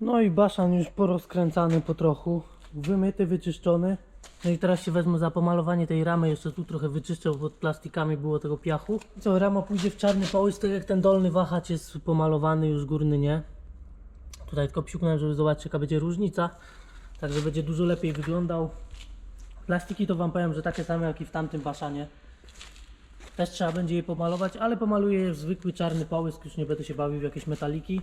No i baszan już porozkręcany po trochu, wymyty, wyczyszczony. No i teraz się wezmę za pomalowanie tej ramy, jeszcze tu trochę wyczyszczę, bo plastikami było tego piachu. Co, rama pójdzie w czarny połysk, tak jak ten dolny wahacz jest pomalowany, już górny nie. Tutaj tylko psiuknąłem, żeby zobaczyć jaka będzie różnica. Także będzie dużo lepiej wyglądał. Plastiki to wam powiem, że takie same jak i w tamtym baszanie. Też trzeba będzie je pomalować, ale pomaluję je w zwykły czarny połysk, już nie będę się bawił w jakieś metaliki.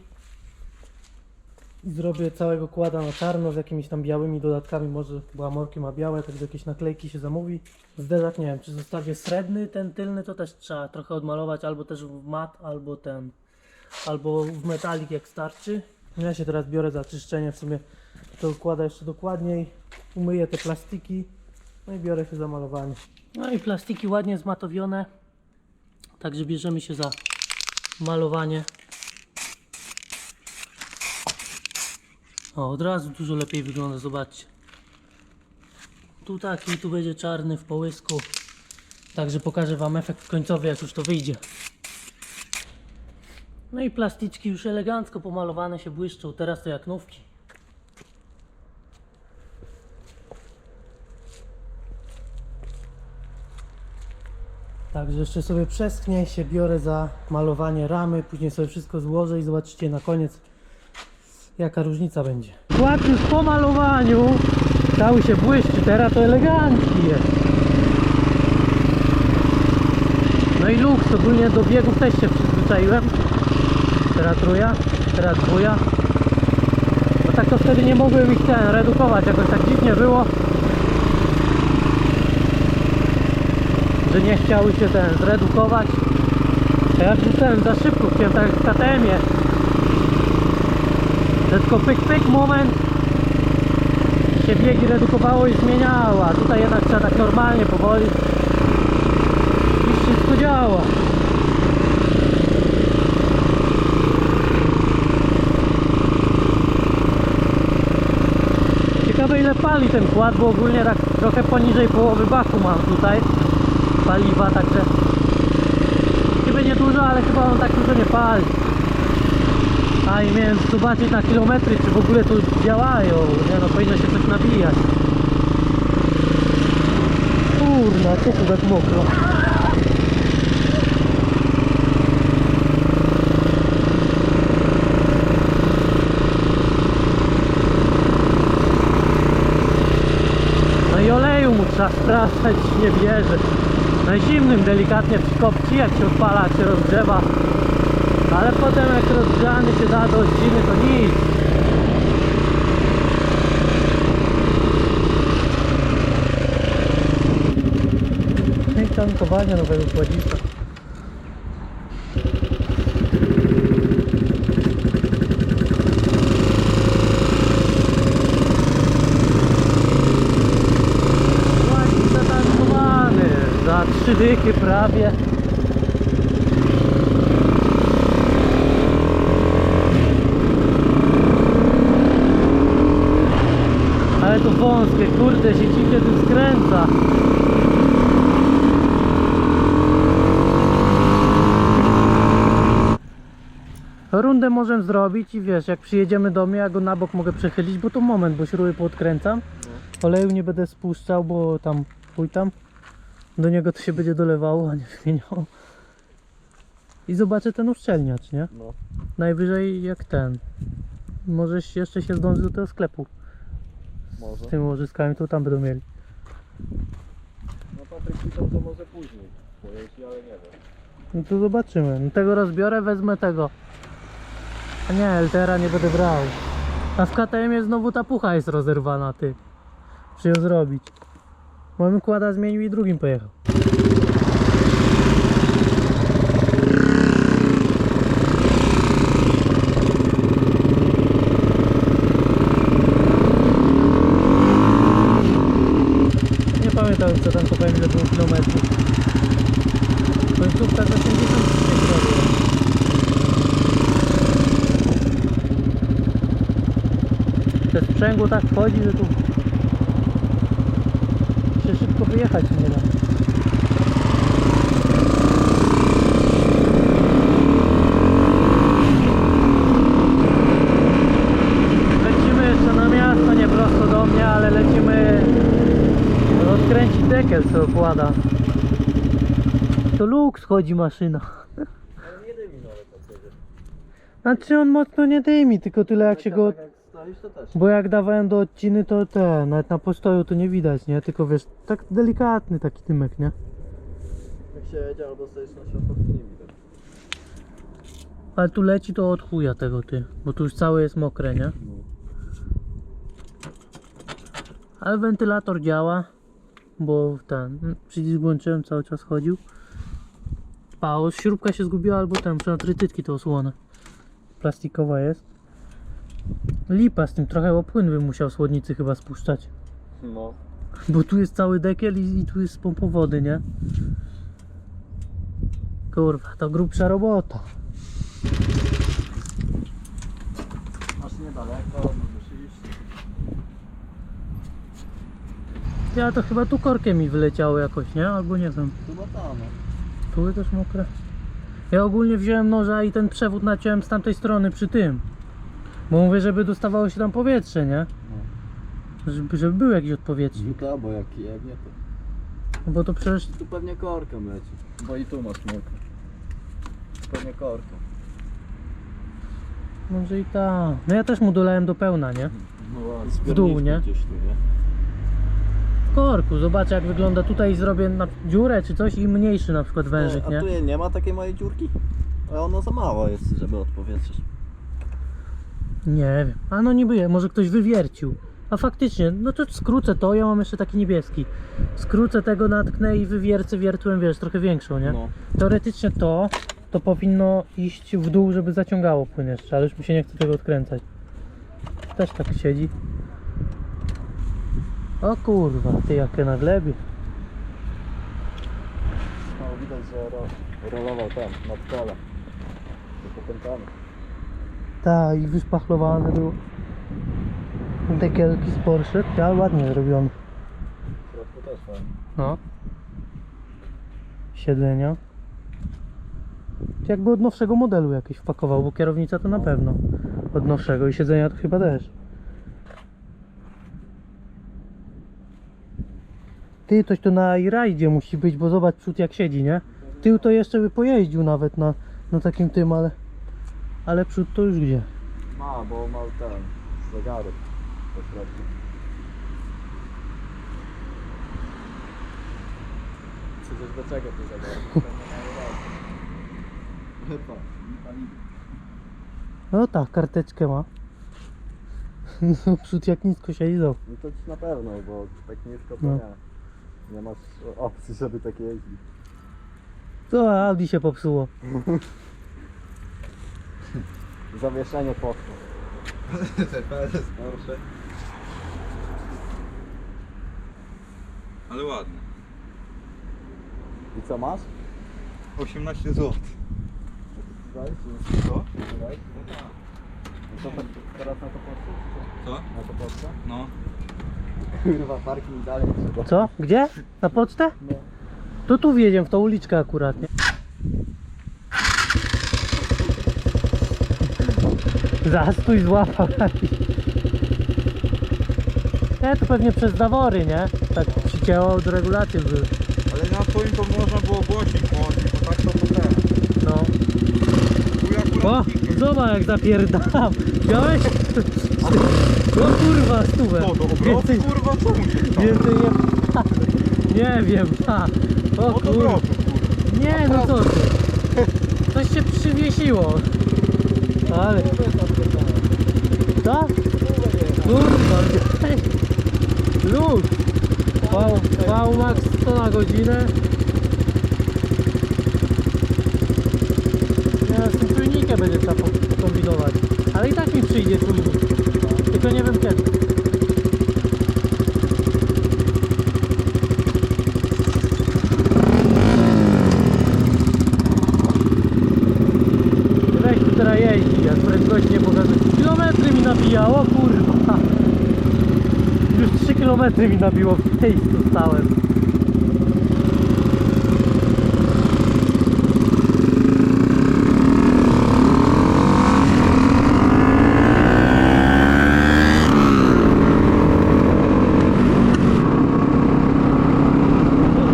Zrobię całego kłada na czarno z jakimiś tam białymi dodatkami, może bo amorki ma białe, także jakieś naklejki się zamówi. Zderzak nie wiem, czy zostawię srebrny, ten tylny to też trzeba trochę odmalować, albo też w mat, albo ten, albo w metalik jak starczy. Ja się teraz biorę za czyszczenie, w sumie to układa jeszcze dokładniej, umyję te plastiki, no i biorę się za malowanie. No i plastiki ładnie zmatowione, także bierzemy się za malowanie. O, od razu dużo lepiej wygląda, zobaczcie. Tu taki, tu będzie czarny w połysku. Także pokażę Wam efekt końcowy, jak już to wyjdzie. No i plasticzki już elegancko pomalowane się błyszczą, teraz to jak nówki. Także jeszcze sobie przeschnie, się biorę za malowanie ramy, później sobie wszystko złożę i zobaczycie na koniec jaka różnica będzie. Kład już po malowaniu cały się błyszczy, teraz to elegancki jest. No i luks, ogólnie do biegów też się przyzwyczaiłem. Teraz trója, teraz dwuja. Bo tak to wtedy nie mogłem ich ten redukować, jakoś tak dziwnie było. Że nie chciały się ten zredukować. A ja wrzucałem za szybko, chciałem tak w KTM-ie. Tylko pyk pyk moment. Się biegi redukowało i zmieniało, a tutaj jednak trzeba tak normalnie, powoli. I wszystko działa. Ciekawe ile pali ten kład, bo ogólnie tak trochę poniżej połowy baku mam tutaj. Paliwa, także. Niby nie dużo, ale chyba on tak dużo nie pali. A i miałem zobaczyć na kilometry, czy w ogóle tu działają. Nie no, powinno się coś nabijać. Kurna, co tu tak mokro? No i oleju mu trzeba straszać, nie bierze. Na zimnym delikatnie przykopci, jak się odpala, się rozgrzewa. Ale potem jak rozgrzany się da do odciny, to nic. No i tankowanie nowego kładzika. Trzy dychy prawie. Ale to wąskie, kurde, się dziwnie tu skręca. Rundę możemy zrobić i wiesz, jak przyjedziemy do mnie, ja go na bok mogę przechylić, bo to moment, bo śruby podkręcam. Oleju nie będę spuszczał, bo tam, pój tam. Do niego to się będzie dolewało, a nie wymieniało. I zobaczę ten uszczelniacz, nie? No. Najwyżej jak ten. Możesz jeszcze się zdążyć do tego sklepu. Może. Z tymi łożyskami to tam będą mieli. No Patryk pisał, to może później. Pojeździ, ale nie wiem. No to zobaczymy. No tego rozbiorę, wezmę tego. A nie, LTR-a nie będę brał. A w KTM-ie znowu ta pucha jest rozerwana, ty. Muszę ją zrobić. Moim kłada zmienił i drugim pojechał. sprzęgło tak wchodzi, że tu się szybko wyjechać nie da. Lecimy jeszcze na miasto, nie prosto do mnie, ale lecimy rozkręcić dekiel, co opłada. To luk schodzi maszyna. Ale. Znaczy on mocno nie dymi, tylko tyle jak się go... To też. Bo jak dawałem do odciny to te, nawet na postoju to nie widać, nie? Tylko wiesz, tak delikatny taki dymek, nie? Jak się jedzie albo stoisz na to nie widać. Ale tu leci to od chuja tego ty, bo tu już całe jest mokre, nie? Ale wentylator działa, bo ten przycisk włączyłem, cały czas chodził. A, o, śrubka się zgubiła albo ten, przy trytytki to osłonę. Plastikowa jest. Lipa z tym, trochę o płyn bym musiał słodnicy chyba spuszczać. No. Bo tu jest cały dekiel i, i tu jest pompa wody, nie? Kurwa, to grubsza robota. Masz niedaleko, możesz iść. Ja to chyba tu korkiem mi wyleciało jakoś, nie? Albo nie wiem. Chyba tam, no. Tu jest też mokre. Ja ogólnie wziąłem noża i ten przewód naciąłem z tamtej strony przy tym. Bo mówię, żeby dostawało się tam powietrze, nie? Żeby, żeby był jakiś odpowietrznik. No to, bo jak jebnie to... No Bo to przecież Tu pewnie korką leci. Bo i tu masz mokro. Pewnie korką. może i ta. No ja też mu dolałem do pełna, nie? No, W dół, nie? Gdzieś tu, nie? W korku. Zobaczę jak wygląda. Tutaj zrobię na dziurę czy coś i mniejszy na przykład wężyk, A nie? tu nie, nie ma takiej małej dziurki? A ona za mała jest, żeby odpowietrzyć. Nie wiem. A no niby, może ktoś wywiercił. A faktycznie, no to skrócę to, ja mam jeszcze taki niebieski. Skrócę tego, natknę i wywiercę wiertłem, wiesz, trochę większą, nie? No. Teoretycznie to, to powinno iść w dół, żeby zaciągało płyn jeszcze, ale już mi się nie chce tego odkręcać. Też tak siedzi. O kurwa, ty jakie na glebie. No widać, że ro, rolował tam, nad kole. To popętany. Tak, i wyszpachlowane było. Dekielki z Porsche, ja ładnie zrobione. W środku też fajnie. No. Siedzenia. Jakby od nowszego modelu jakieś wpakował, bo kierownica to na pewno od nowszego i siedzenia to chyba też. Ty, coś to na rajdzie musi być, bo zobacz przód jak siedzi, nie? Tył to jeszcze by pojeździł nawet na, na takim tym, ale... Ale przód to już gdzie? Ma, bo ma ten zegarek po środku. Czy coś do czego to zegarek? Chyba. No tak, karteczkę ma. No przód jak nisko zobacz. No to ci na pewno, bo tak nisko to No. nie. Nie masz opcji, żeby tak jeździć. Co, Audi się popsuło. Zawieszenie poszło. TPS Porsche. Ale ładny. I co masz? 18 zł. Co? No to teraz na to poszło? Co? Na to poszło? No. Kurwa, parking dalej trzeba. Co? Gdzie? Na pocztę? No. To tu wjedziemy w tą uliczkę akurat, nie? Zastój złapał jakiś. Nie, to pewnie przez zawory, nie? Tak przycięło do regulacji były. Ale na twoim to można było głośnik włączyć, bo tak to potem. No. Tu O, nikt- zobacz jak zapierdalam. Widziałeś? O kurwa, stówę. Do obrotu Więcej, kurwa? Co mu się stało? więcej nie... Nie wiem, ha. O Od kurwa. obrotu kurwa. Nie, no co ty? Coś się przywiesiło. Ale... Co? Kurwa. Luz. Wow, wow, max 100 na godzinę. Ja z tym czujnikiem będzie trzeba po- pokombinować. Ale i tak mi przyjdzie czujnik. Tylko nie wiem kiedy. Weź tu teraz jak prędkość nie pokazuje. Kilometry mi nabijało, kurwa. Już 3 kilometry mi nabiło w miejscu stałem.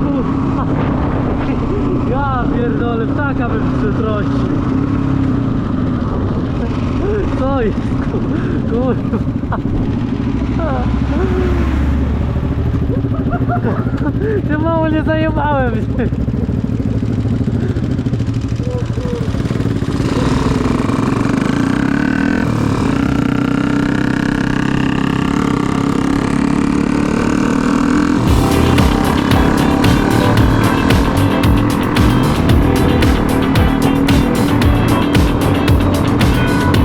Kurwa. pierdolę, ptaka bym przetrącił. Co jest? ku- Kurwa. Ty mało nie zajebałem.